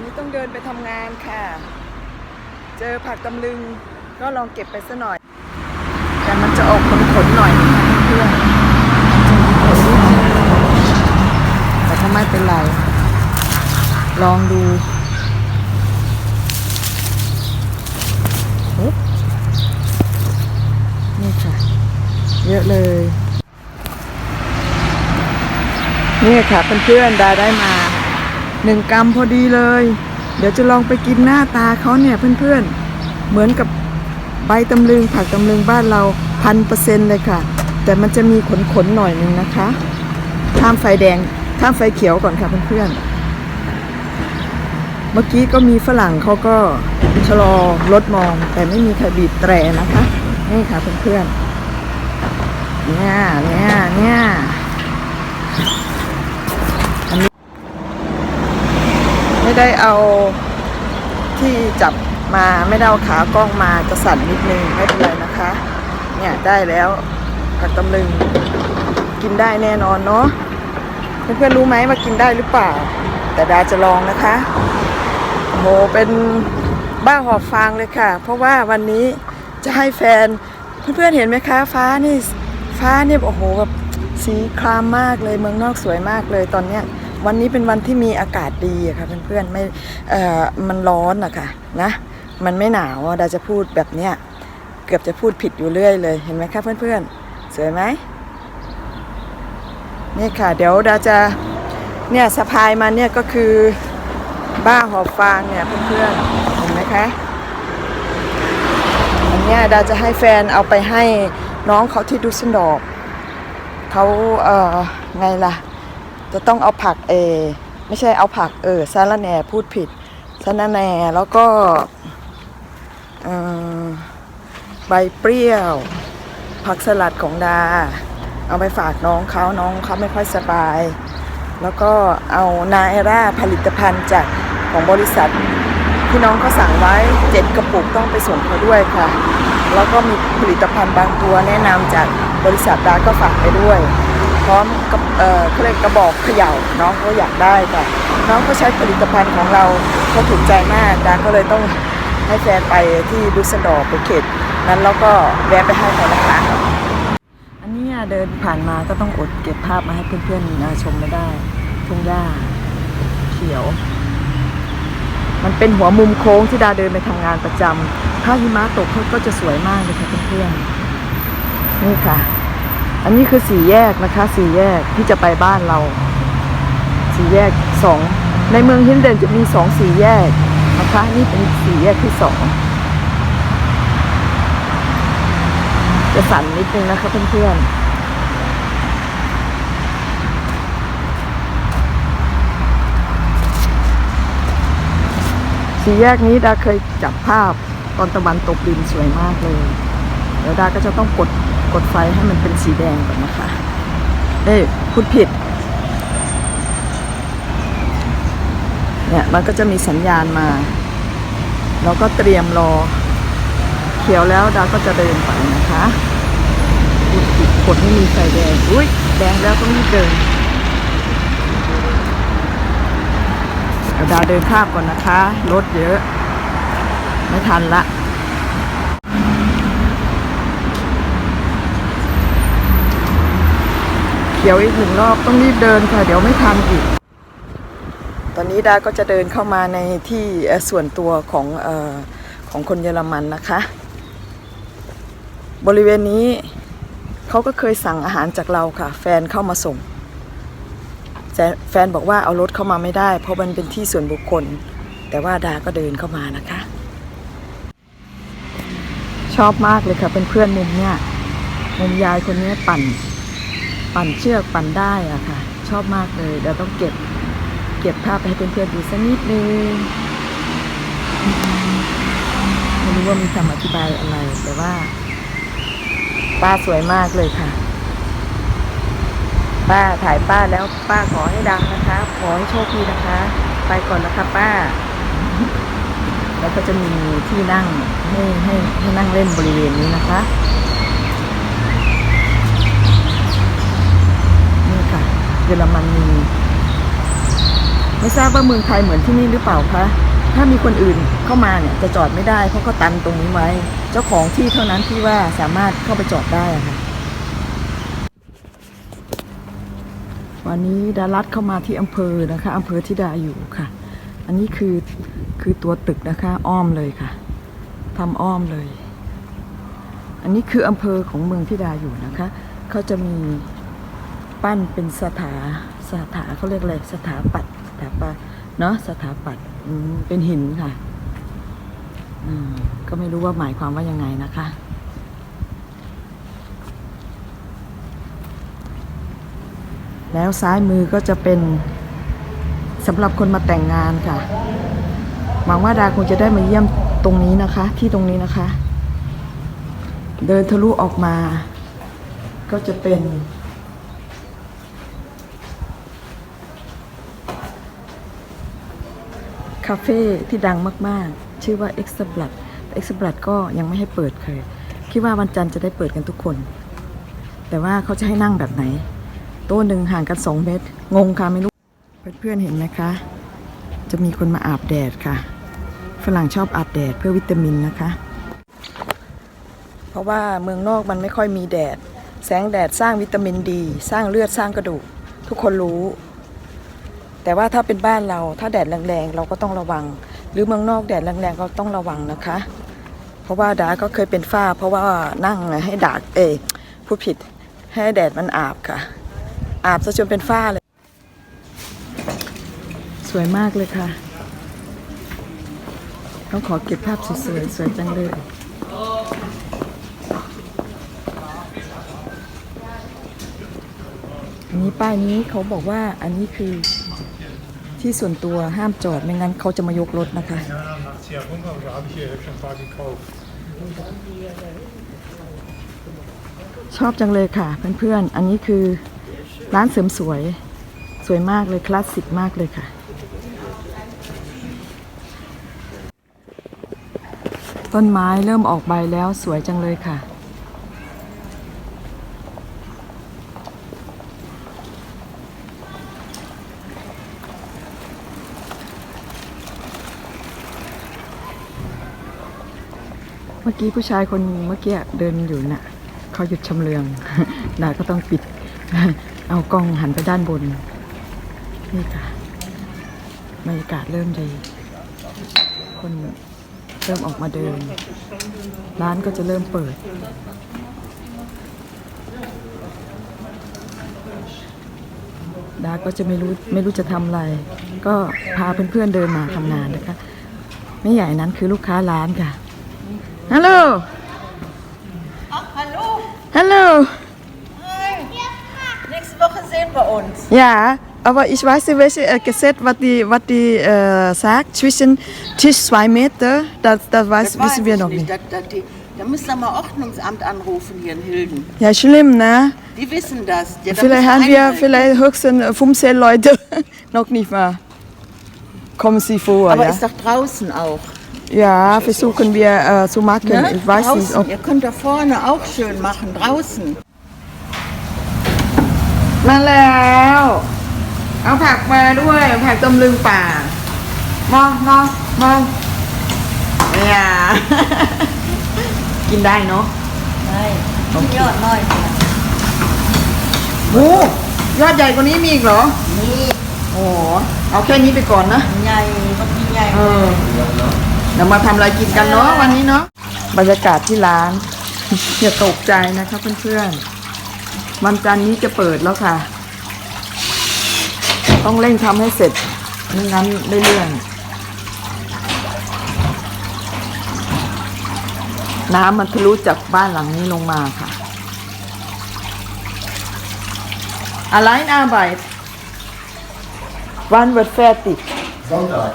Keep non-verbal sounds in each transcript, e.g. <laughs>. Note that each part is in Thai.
วันนี้ต้องเดินไปทำงานค่ะ เจอผักตำลึงก็ลองเก็บไปซะหน่อย แต่มันจะออกขนๆหน่อยเพื่อนจะมีขนนิดนึงแต่ก็ไม่เป็นไร ลองดูนี่ค่ะ เยอะเลยนี่ค่ะเพื่อนๆดาได้มา หนึ่งกรัมพอดีเลย เดี๋ยวจะลองไปกินหน้าตาเขาเนี่ยเพื่อนๆ เหมือนกับใบตำลึงผักตำลึงบ้านเราพันเปอร์เซ็นต์เลยค่ะ แต่มันจะมีขนๆหน่อยนึงนะคะข้ามไฟแดงข้ามไฟเขียวก่อนค่ะเพื่อนๆเมื่อกี้ก็มีฝรั่งเขาก็ชะลอรถมอง แต่ไม่มีใครบีบแตรนะคะ นี่ค่ะเพื่อนๆเนี่ยเนี่ยเนี่ย ได้เอาที่จับมาไม่ได้เอาขากล้องมาจะสั่นนิดนึงไม่เป็นไรนะคะ เนี่ยได้แล้วผักตำลึงกินได้แน่นอนเนาะเพื่อนๆรู้ไหมว่ากินได้หรือเปล่า แต่ดาจะลองนะคะโหเป็นบ้าหอบฟางเลยค่ะ เพราะว่าวันนี้จะให้แฟนเพื่อนๆเห็นไหมคะ ฟ้านี่ฟ้านี่โอ้โหแบบสีครามมากเลยเมืองนอกสวยมากเลยตอนเนี้ย วันนี้เป็นวันที่มีอากาศดีอะค่ะเพื่อนๆไม่เอ่อมันร้อนอะค่ะนะมันไม่หนาวอะดาจะพูดแบบเนี้ยเกือบจะพูดผิดอยู่เรื่อยเลยเห็นไหมคะเพื่อนๆสวยไหมนี่ค่ะ เดี๋ยวดาจะเนี่ยสะพายมาเนี่ยก็คือบ้าหอบฟางเนี่ยเพื่อนๆเห็นไหมคะอันเนี้ยดาจะให้แฟนเอาไปให้น้องเขาที่ดุสเซนดอร์เขาเอ่อไงล่ะ จะต้องเอาผักเอไม่ใช่เอาผักเออซาลาแหน่พูดผิดซาลาแหน่แล้วก็ใบเปรี้ยว ผักสลัดของดา เอาไปฝากน้องเขาน้องเขาไม่ค่อยสบาย แล้วก็เอานาเอร่าผลิตภัณฑ์จากของบริษัทที่น้องเขาสั่งไว้เจ็ดกระปุกต้องไปส่งเขาด้วยค่ะ แล้วก็มีผลิตภัณฑ์บางตัวแนะนำจากบริษัทดาก็ฝากไปด้วย ร้อมกับเอ่อเขาเรียกกระบอกเขย่าน้องเขาอยากได้ค่ะน้องเขาใช้ผลิตภัณฑ์ของเราเขาถูกใจมากดาก็เลยต้องให้แฟนไปที่ดุสเซนดอร์ไปเขตนั้นแล้วก็แวะไปให้เขานะคะอันนี้เดินผ่านมาก็ต้องอดเก็บภาพมาให้เพื่อนๆชมไม่ได้ทุ่งหญ้าเขียว มันเป็นหัวมุมโค้งที่ดาเดินไปทำงานประจำถ้าหิมะตกก็จะสวยมากเลยค่ะเพื่อนๆนี่ค่ะ อันนี้คือสี่แยกนะคะ สี่แยกที่จะไปบ้านเรา สี่แยกสองในเมืองฮินเดนจะมีสองสี่แยกนะคะนี่เป็นสี่แยกที่สองจะสั่นนิดนึงนะคะเพื่อนๆสี่แยกนี้ดาเคยจับภาพตอนตะวันตกดินสวยมากเลย เดี๋ยวดาก็จะต้องกดกดไฟให้มันเป็นสีแดงก่อนนะคะ เอ้ยพูดผิด เนี่ยมันก็จะมีสัญญาณมา เราก็เตรียมรอ เขียวแล้วดาก็จะเดินไปนะคะพูดผิดกดไม่มีไฟแดง อุ้ยแดงแล้วต้องรีบเดินดาเดินข้ามก่อนนะคะ รถเยอะ ไม่ทันละ เขียวอีกหนึ่งรอบต้องรีบเดินค่ะ เดี๋ยวไม่ทันอีก ตอนนี้ดาก็จะเดินเข้ามาในที่เอ่อส่วนตัวของเออของคนเยอรมันนะคะ บริเวณนี้เขาก็เคยสั่งอาหารจากเราค่ะ แฟนเข้ามาส่งแต่แฟนบอกว่าเอารถเข้ามาไม่ได้ เพราะมันเป็นที่ส่วนบุคคล แต่ว่าดาก็เดินเข้ามานะคะ ชอบมากเลยค่ะเป็นเพื่อนมุมเนี่ยมุมยายคนนี้ปั่น ปั่นเชือกปั่นได้อะค่ะ ชอบมากเลยเดี๋ยวต้องเก็บเก็บภาพไปให้เพื่อนๆดูสักนิดนึงไม่รู้ว่ามีคำอธิบายอะไร แต่ว่าป้าสวยมากเลยค่ะ ป้าถ่ายป้าแล้วป้าขอให้ดังนะคะ ขอให้โชคดีนะคะ ไปก่อนนะคะป้า แล้วก็จะมีที่นั่งให้ให้ให้นั่งเล่นบริเวณนี้นะคะ นี่ค่ะ เยอรมนีไม่ทราบว่าเมืองไทยเหมือนที่นี่หรือเปล่าคะถ้ามีคนอื่นเข้ามาเนี่ยจะจอดไม่ได้เพราะเขาตันตรงนี้ไว้ เจ้าของที่เท่านั้นที่ว่าสามารถเข้าไปจอดได้ค่ะวันนี้ดารัดเข้ามาที่อำเภอนะคะอำเภอที่ดาอยู่ค่ะ อันนี้คือคือตัวตึกนะคะอ้อมเลยค่ะทำอ้อมเลย อันนี้คืออำเภอของเมืองที่ดาอยู่นะคะเขาจะมี ปั้นเป็นสถาสถาเขาเรียกอะไรสถาปัตสถาปัตย์เนาะสถาปัตเป็นหินค่ะก็ไม่รู้ว่าหมายความว่ายังไงนะคะ แล้วซ้ายมือก็จะเป็นสำหรับคนมาแต่งงานค่ะหวังว่าดาคงจะได้มาเยี่ยมตรงนี้นะคะ ที่ตรงนี้นะคะ เดินทะลุออกมา ก็จะเป็นาเฟ่ที่ดังมากๆ ชื่อว่า e x t r a b l o o d e x t r a b l o o d ก็ยังไม่ให้เปิดเคยคิดว่าวันจันทร์จะได้เปิดกันทุกคน แต่ว่าเขาจะให้นั่งแบบไหน โต๊ะหนึ่งห่างกัน 2 เมตร งงค่ะไม่รู้ เพื่อนๆเห็นไหมคะ จะมีคนมาอาบแดดค่ะ ฝรั่งชอบอาบแดดเพื่อวิตามินนะคะ เพราะว่าเมืองนอกมันไม่ค่อยมีแดด แสงแดดสร้างวิตามินดี สร้างเลือดสร้างกระดูก ทุกคนรู้ แต่ว่าถ้าเป็นบ้านเราถ้าแดดแรงๆเราก็ต้องระวัง หรือเมืองนอกแดดแรงๆก็ต้องระวังนะคะ เพราะว่าดาก็เคยเป็นฝ้า เพราะว่านั่งให้ดากเอยพูดผิดให้แดดมันอาบค่ะ อาบซะจนเป็นฝ้าเลย สวยมากเลยค่ะต้องขอเก็บภาพสวยๆสวยจังเลยอันนี้ป้ายนี้เขาบอกว่าอันนี้คือ ที่ส่วนตัวห้ามจอดไม่งั้นเขาจะมายกรถนะคะ ชอบจังเลยค่ะเพื่อนๆ อันนี้คือร้านเสริมสวยสวยมากเลย คลาสสิกมากเลยค่ะ ต้นไม้เริ่มออกใบแล้วสวยจังเลยค่ะ เมื่อกี้ผู้ชายคนเมื่อกี้เดินอยู่น่ะเขาหยุดชำเลืองดาก็ต้องปิด เอากล้องหันไปด้านบน นี่ค่ะบรรยากาศเริ่มดี คนเริ่มออกมาเดิน ร้านก็จะเริ่มเปิด ดาก็จะไม่รู้ไม่รู้จะทำอะไร ก็พาเพื่อนๆเดินมาทำงานนะคะ ไม่ใหญ่นั้นคือลูกค้าร้านค่ะ Hallo. Ach, hallo. Hallo. Hi. Nächste Woche sehen wir uns. Ja, aber ich weiß nicht, welche äh, Gesetz, was die, was die äh, sagt, zwischen Tisch zwei Meter, das, das, weiß, das wissen wir noch nicht. nicht. Da, da, da müssen wir mal Ordnungsamt anrufen hier in Hilden. Ja, schlimm, ne? Die wissen das. Ja, da vielleicht haben wir vielleicht höchstens äh, 15 Leute, <laughs> noch nicht mal. Kommen Sie vor. Aber ja? ist doch draußen auch. Ja, versuchen wir äh, zu machen. Ne? Ich weiß draußen. nicht, ob. Ihr könnt da vorne auch schön machen, draußen. มาแล้ว เอาผักมาด้วย ผักตำลึงป่ามองมองมองเนี่ย กินได้เนาะ Nein, ja, nein. โอ้ยอดใหญ่กว่านี้มีอีกเหรอ Nee, โอ้เอาแค่นี้ไปก่อนนะ nhai, was die nhai. เออ เดี๋ยวมาทำอะไรกินกันเนาะวันนี้เนาะบรรยากาศที่ร้าน อย่าตกใจนะคะเพื่อนๆวันจันทร์นี้จะเปิดแล้วค่ะ ต้องเร่งทำให้เสร็จไม่งั้นได้เรื่อง น้ำมันทะลุจากบ้านหลังนี้ลงมาค่ะ Allein Arbeit Wann wird fertig Sonntag.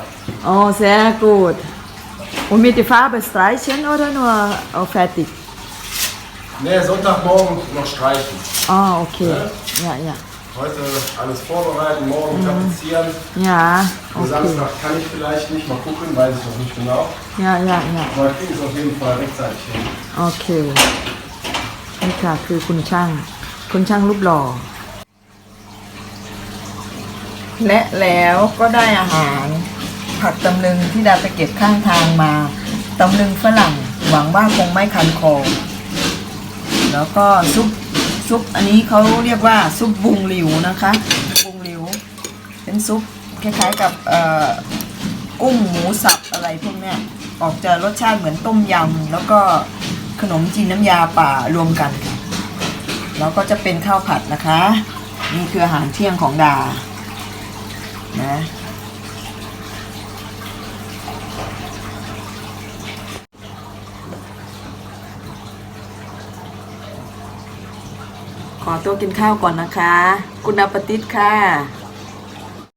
Oh, sehr gut. Und mit der Farbe streichen oder nur oh, fertig? Nee, Sonntagmorgen noch streichen. Ah, okay. Ja, ja. Heute alles vorbereiten, morgen tapezieren. Ja, Für okay. Samstag kann ich vielleicht nicht, mal gucken, weiß ich noch nicht genau. Ja, ja, ja. Aber ich kriege es auf jeden Fall rechtzeitig hin. โอเคนี่ค่ะคือคุณช่าง คุณช่างรูปหล่อ และแล้วก็ได้อาหาร ผักตำลึงที่ดาไปเก็บข้างทางมาตำลึงฝรั่งหวังว่าคงไม่คันคอ แล้วก็ซุปซุปอันนี้เขาเรียกว่าซุปบุงหลิวนะคะบุงหลิว เป็นซุปคล้ายๆกับกุ้งหมูสับอะไรพวกเนี้ยออกจะรสชาติเหมือนต้มยำแล้วก็ขนมจีนน้ำยาป่ารวมกันค่ะแล้วก็จะเป็นข้าวผัดนะคะ นี่คืออาหารเที่ยงของดานะ ขอตัวกินข้าวก่อนนะคะ คุณอาปติดค่ะ